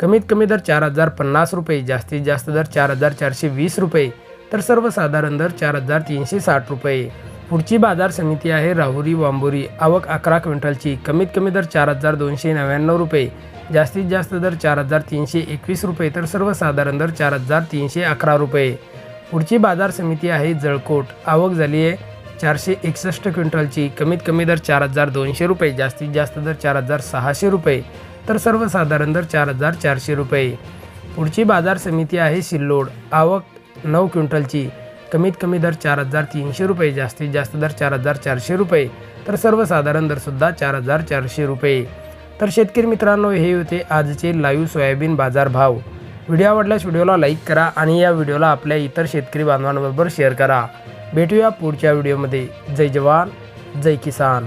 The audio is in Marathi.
कमीत कमी दर चार हजार पन्नास रुपये जास्तीत जास्त दर चार हजार चारशे वीस रुपये तर सर्वसाधारण दर चार हजार तीनशे साठ रुपये. पुढची बाजार समिती आहे राहुरी वांबोरी. आवक अकरा क्विंटलची. कमीत कमी दर चार हजार दोनशे नव्याण्णव रुपये जास्तीत जास्त दर चार हजार तीनशे एकवीस रुपये तर सर्वसाधारण दर चार हजार तीनशे अकरा रुपये. पुढची बाजार समिती आहे जळकोट. आवक झाली आहे चारशे एकसष्ट क्विंटलची. कमीत कमी दर चार हजार दोनशे रुपये जास्तीत जास्त दर चार हजार सहाशे रुपये. तर सर्वसाधारण दर चार हजार चारशे रुपये. पुढची बाजार समिती आहे सिल्लोड. आवक नऊ क्विंटलची. कमीत कमी दर चार हजार तीनशे रुपये. जास्तीत जास्त दर चार हजार चारशे रुपये. तर सर्वसाधारण दरसुद्धा चार हजार चारशे रुपये. तर शेतकरी मित्रांनो हे होते आजचे लाईव्ह सोयाबीन बाजार भाव व्हिडिओ आवडल्यास व्हिडिओला लाईक करा आणि या व्हिडिओला आपल्या इतर शेतकरी बांधवांबरोबर शेअर करा. भेटूया पुढच्या व्हिडिओमध्ये. जय जवान जय किसान.